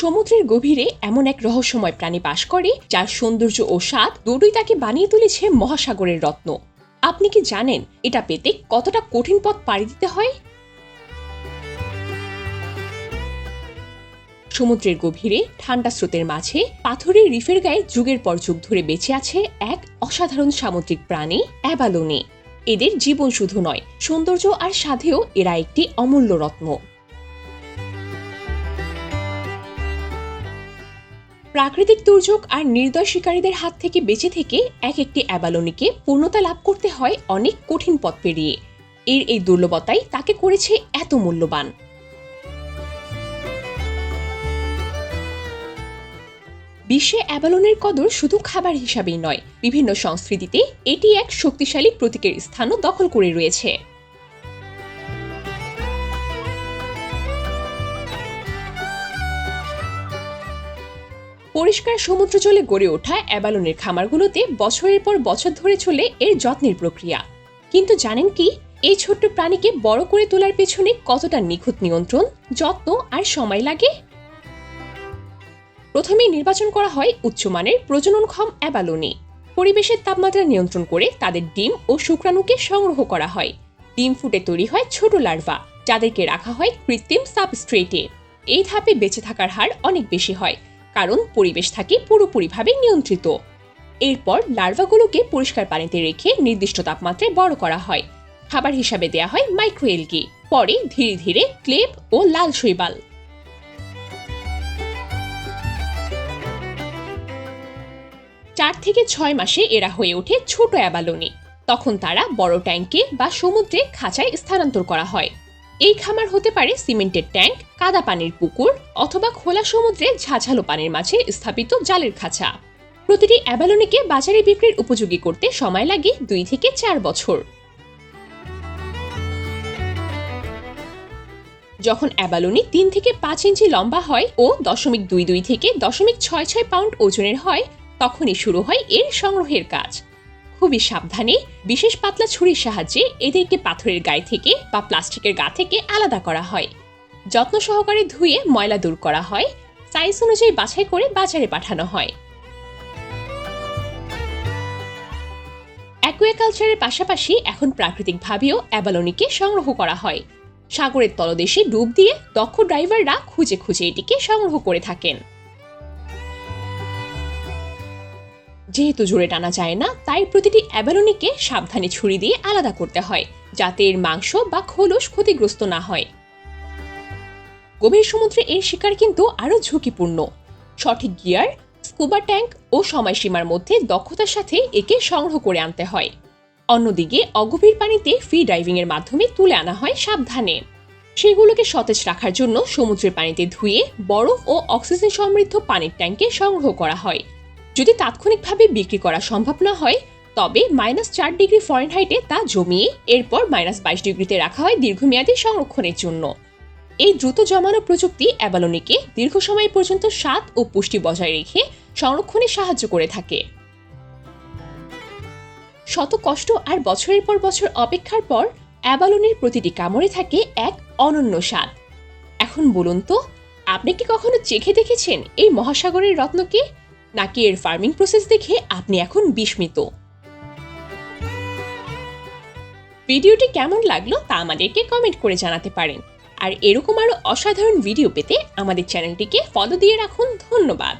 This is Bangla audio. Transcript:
সমুদ্রের গভীরে এমন এক রহস্যময় প্রাণী বাস করে, যার সৌন্দর্য ও স্বাদ দুটোই তাকে বানিয়ে তুলেছে মহাসাগরের রত্ন। আপনি কি জানেন এটা পেতে কতটা কঠিন পথ পাড়ি দিতে হয়? সমুদ্রের গভীরে, ঠান্ডা স্রোতের মাঝে, পাথরের রিফের গায়ে যুগের পর যুগ ধরে বেঁচে আছে এক অসাধারণ সামুদ্রিক প্রাণী, অ্যাবালোনি। এদের জীবন শুধু নয়, সৌন্দর্য আর স্বাদেও এরা একটি অমূল্য রত্ন। প্রাকৃতিক দুর্যোগ আর নির্দয় শিকারীদের হাত থেকে বেঁচে থেকে এক একটি অ্যাবালনিকে পূর্ণতা লাভ করতে হয় অনেক কঠিন পথ পেরিয়ে। এর এই দুর্লভতাই তাকে করেছে এত মূল্যবান। বিশ্বে অ্যাবালনের কদর শুধু খাবার হিসাবেই নয়, বিভিন্ন সংস্কৃতিতে এটি এক শক্তিশালী প্রতীকের স্থানও দখল করে রয়েছে। পরিষ্কার সমুদ্র জলে গড়ে ওঠা অ্যাবালনের খামারগুলোতে বছরের পর বছর ধরে চলে এর যত্নের প্রক্রিয়া। কিন্তু জানেন কি? এই ছোট্ট প্রাণীকে বড় করে তোলার পেছনে কতটা নিখুঁত নিয়ন্ত্রণ, যত্ন আর সময় লাগে? প্রথমেই নির্বাচন করা হয় উচ্চমানের প্রজননক্ষম অ্যাবালোনি। পরিবেশের তাপমাত্রা নিয়ন্ত্রণ করে তাদের ডিম ও শুক্রাণুকে সংগ্রহ করা হয়। ডিম ফুটে তৈরি হয় ছোট লার্ভা, যাদেরকে রাখা হয় কৃত্রিম সাবস্ট্রেটে। এই ধাপে বেঁচে থাকার হার অনেক বেশি হয়। কারণ পরিবেশ থাকে পুরোপুরিভাবে নিয়ন্ত্রিত। এরপর লার্ভাগুলোকে পরিষ্কার পানিতে রেখে নির্দিষ্ট তাপমাত্রায় বড় করা হয়। খাবার হিসাবে দেয়া হয় মাইক্রোএলগি। পরে ধীরে ধীরে ক্লেপ ও লাল শৈবাল। চার থেকে ছয় মাসে এরা হয়ে ওঠে ছোট অ্যাবালোনি। তখন তারা বড় ট্যাঙ্কে বা সমুদ্রে খাঁচায় স্থানান্তর করা হয়। এই খামার হতে পারে সিমেন্টের ট্যাঙ্ক, কাদা পানির পুকুর অথবা খোলা সমুদ্রে ঝাঝালো পানির মাঝে স্থাপিত জালের খাঁচা। প্রতিটি অ্যাবালোনিকে বাজারে বিক্রির উপযোগী করতে সময় লাগে দুই থেকে চার বছর। যখন অ্যাবালোনি তিন থেকে পাঁচ ইঞ্চি লম্বা হয় ও দশমিক দুই দুই থেকে দশমিক ছয় ছয় পাউন্ড ওজনের হয়, তখনই শুরু হয় এর সংগ্রহের কাজ। খুবই সাবধানে, বিশেষ পাতলা ছুরির সাহায্যে এদেরকে পাথরের গায়ে থেকে বা প্লাস্টিকের গা থেকে আলাদা করা হয়। যত্ন সহকারে ধুয়ে ময়লা দূর করা হয় সাইজ অনুযায়ী বাছাই করে বাজারে পাঠানো হয়। অ্যাকুয়াকালচারের পাশাপাশি এখন প্রাকৃতিকভাবেও অ্যাবালোনিকে সংগ্রহ করা হয়। সাগরের তলদেশে ডুব দিয়ে দক্ষ ড্রাইভাররা খুঁজে খুঁজে এটিকে সংগ্রহ করে থাকেন। যেহেতু জোরে টানা যায় না, তাই প্রতিটি অ্যাবালোনিকে সাবধানে ছুরি দিয়ে আলাদা করতে হয়, যাতে এর মাংস বা খোলস ক্ষতিগ্রস্ত না হয়। গভীর সমুদ্রে এর শিকার কিন্তু আরও ঝুঁকিপূর্ণ। সঠিক গিয়ার, স্কুবা ট্যাঙ্ক ও সময়সীমার মধ্যে দক্ষতার সাথে একে সংগ্রহ করে আনতে হয়। অন্যদিকে, অগভীর পানিতে ফ্রি ডাইভিং এর মাধ্যমে তুলে আনা হয় সাবধানে। সেগুলোকে সতেজ রাখার জন্য সমুদ্রের পানিতে ধুয়ে, বরফ ও অক্সিজেন সমৃদ্ধ পানির ট্যাঙ্কে সংগ্রহ করা হয়। যদি তাৎক্ষণিকভাবে বিক্রি করা সম্ভব না হয়, তবে মাইনাস চার ডিগ্রি ফরেনহাইটে তা জমিয়ে এরপর মাইনাস বাইশ ডিগ্রিতে রাখা হয় দীর্ঘমেয়াদী সংরক্ষণের জন্য। এই দ্রুত জমানো প্রযুক্তি অ্যাবালোনিকে দীর্ঘ সময় পর্যন্ত স্বাদ ও পুষ্টি বজায় রেখে সংরক্ষণে সাহায্য করে থাকে। শত কষ্ট আর বছরের পর বছর অপেক্ষার পর অ্যাবালোনির প্রতিটি কামড়ে থাকে এক অনন্য স্বাদ। এখন বলুন তো, আপনি কি কখনো চেখে দেখেছেন এই মহাসাগরের রত্নকে? নাকি এর ফার্মিং প্রসেস দেখে আপনি এখন বিস্মিত? ভিডিওটি কেমন লাগল তা আমাদেরকে কমেন্ট করে জানাতে পারেন। আর এরকম আরও অসাধারণ ভিডিও পেতে আমাদের চ্যানেলটিকে ফলো দিয়ে রাখুন। ধন্যবাদ।